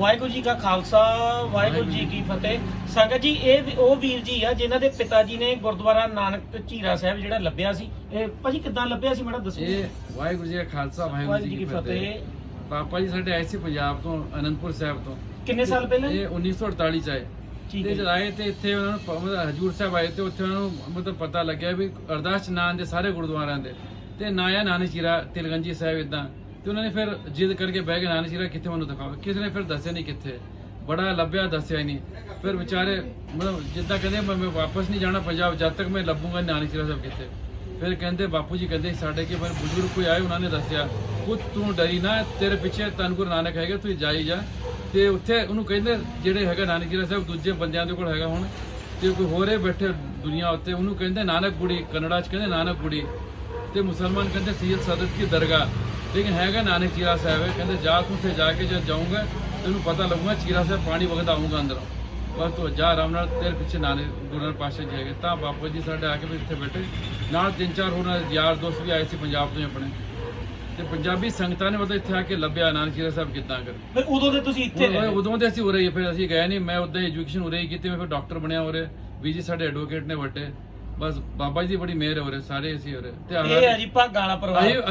ਵਾਹਿਗੁਰੂ ਜੀ ਕਾ ਖਾਲਸਾ ਵਾਹਿਗੁਰੂ ਜੀ ਕੀ ਫਤਿਹ। ਸੰਗਤ ਜੀ ਇਹ ਉਹ ਵੀਰ ਜੀ ਆ ਜਿਨ੍ਹਾਂ ਦੇ ਪਿਤਾ ਜੀ ਨੇ ਗੁਰਦੁਆਰਾ ਨਾਨਕ ਝੀਰਾ ਸਾਹਿਬ ਜਿਹੜਾ ਲੱਭਿਆ ਸੀ। ਇਹ ਭਾਜੀ ਕਿੱਦਾਂ ਲੱਭਿਆ ਸੀ ਮੈਡਮ ਦੱਸੋ। ਇਹ ਵਾਹਿਗੁਰੂ ਜੀ ਦਾ ਖਾਲਸਾ ਵਾਹਿਗੁਰੂ ਜੀ ਕੀ ਫਤਿਹ। ਪਾਪਾ ਜੀ ਸਾਡੇ ਆਏ ਸੀ ਪੰਜਾਬ ਤੋਂ ਅਨੰਦਪੁਰ ਸਾਹਿਬ ਤੋਂ। ਕਿੰਨੇ ਸਾਲ ਪਹਿਲਾਂ? ਇਹ 1948 ਚ ਆਏ। ਤੇ ਜਦ ਆਏ ਤੇ ਇੱਥੇ ਉਹਨਾਂ ਨੂੰ ਹਜੂਰ ਸਾਹਿਬ ਆਏ ਤੇ ਉੱਥੇ ਉਹਨਾਂ ਨੂੰ ਮਤਲਬ ਪਤਾ ਲੱਗਿਆ ਵੀ ਅਰਦਾਸ ਚ ਨਾਂ ਦੇ ਸਾਰੇ ਗੁਰਦੁਆਰਿਆਂ ਦੇ। ਤੇ ਨਾਂ ਆ ਨਾਨਕ ਚੀਰਾ ਤਿਲਗੰਜੀ ਸਾਹਿਬ ਇਦਾਂ ਤੇ ਉਹਨਾਂ ਨੇ ਫਿਰ ਜਿੱਦ ਕਰਕੇ ਬਹਿ ਗਏ ਨਾਨਕ ਚੀਰਾ ਕਿੱਥੇ ਮੈਨੂੰ ਦਿਖਾਓ। ਕਿਸੇ ਨੇ ਫਿਰ ਦੱਸਿਆ ਨਹੀਂ ਕਿੱਥੇ। ਬੜਾ ਲੱਭਿਆ, ਦੱਸਿਆ ਹੀ ਨਹੀਂ। ਫਿਰ ਵਿਚਾਰੇ, ਮਤਲਬ ਜਿੱਦਾਂ ਕਹਿੰਦੇ ਮੈਂ ਮੈਂ ਵਾਪਸ ਨਹੀਂ ਜਾਣਾ ਪੰਜਾਬ, ਜਦ ਤੱਕ ਮੈਂ ਲੱਭੂਗਾ ਨਾਨਕ ਚੀਰਾ ਸਾਹਿਬ ਕਿੱਥੇ ਫਿਰ ਕਹਿੰਦੇ, ਬਾਪੂ ਜੀ ਕਹਿੰਦੇ, ਸਾਡੇ ਕੇ ਫਿਰ ਬਜ਼ੁਰਗ ਕੋਈ ਆਏ, ਉਹਨਾਂ ਨੇ ਦੱਸਿਆ, ਪੁੱਤ, ਤੂੰ ਡਰੀ ਨਾ, ਤੇਰੇ ਪਿੱਛੇ ਤਨ ਨਾਨਕ ਹੈਗਾ, ਤੂੰ ਜਾਈ ਜਾ। ਤੇ ਉੱਥੇ ਉਹਨੂੰ ਕਹਿੰਦੇ, ਜਿਹੜੇ ਹੈਗਾ ਨਾਨਕ ਜੀ ਸਾਹਿਬ, ਦੂਜੇ ਬੰਦਿਆਂ ਦੇ ਕੋਲ ਹੈਗਾ ਹੁਣ। ਤੇ ਕੋਈ ਹੋਰੇ ਬੈਠੇ ਦੁਨੀਆ ਉੱਤੇ, ਉਹਨੂੰ ਕਹਿੰਦੇ, ਨਾਨਕ ਗੁੜੀ ਕನ್ನੜਾ ਚ ਕਹਿੰਦੇ, ਨਾਨਕ ਗੁੜੀ। ਤੇ ਮੁਸਲਮਾਨ ਕਹਿੰਦੇ ਸੈਯਦ ਸਦਤ ਕੀ ਦਰਗਾਹ। ਲੇਕਿਨ ਹੈਗਾ ਨਾਨਕ ਚੀਰਾ ਸਾਹਿਬ ਹੈ ਕਹਿੰਦੇ ਜਾ ਤੂੰ ਉੱਥੇ ਜਾ ਕੇ ਜਦ ਜਾਊਂਗਾ ਤੈਨੂੰ ਪਤਾ ਲੱਗੂਗਾ ਚੀਰਾ ਸਾਹਿਬ ਪਾਣੀ ਵਗਦਾ ਆਊਗਾ ਅੰਦਰ। ਬਸ ਤੂੰ ਜਾ ਆਰਾਮ ਨਾਲ ਤੇਰੇ ਪਿੱਛੇ ਨਾਨਕ ਗੁਰੂ ਨਾਨਕ ਪਾਸ਼ਾ ਜੀ ਹੈਗੇ। ਤਾਂ ਬਾਪੂ ਜੀ ਸਾਡੇ ਆ ਕੇ ਵੀ ਇੱਥੇ ਬੈਠੇ। ਨਾਲ ਤਿੰਨ ਚਾਰ ਹੋਰ ਯਾਰ ਦੋਸਤ ਵੀ ਆਏ ਸੀ ਪੰਜਾਬ ਤੋਂ ਹੀ ਆਪਣੇ। ਤੇ ਪੰਜਾਬੀ ਸੰਗਤਾਂ ਨੇ ਮਤਲਬ ਇੱਥੇ ਆ ਕੇ ਲੱਭਿਆ ਨਾਨਕ ਚੀਰਾ ਸਾਹਿਬ ਕਿੱਦਾਂ ਕਰ। ਫਿਰ ਉਦੋਂ ਦੇ ਤੁਸੀਂ ਇੱਥੇ ਰਹੇ? ਉਦੋਂ ਦੇ ਅਸੀਂ ਉਰੇ ਹੀ ਫਿਰ ਅਸੀਂ ਗਏ ਨਹੀਂ ਮੈਂ ਉਦੋਂ ਐਜੂਕੇਸ਼ਨ ਉਰੇ ਹੀ ਕੀਤੀ ਮੈਂ ਫਿਰ ਡਾਕਟਰ ਬਣਿਆ ਉਰੇ। ਵੀ ਜੀ ਸਾਡੇ ਐਡਵੋਕੇਟ ਨੇ ਵੱਡੇ। ਬਸ ਬਾਬਾ ਜੀ ਦੀ ਬੜੀ ਮਿਹਰ ਹੈ ਉਰੇ ਸਾਰੇ ਅਸੀਂ ਉਰੇ। ਤੇ ਇਹ ਹੈ ਜੀ ਭਾਗਾਂ ਵਾਲਾ ਪਰਿਵਾਰ। ਅਸੀਂ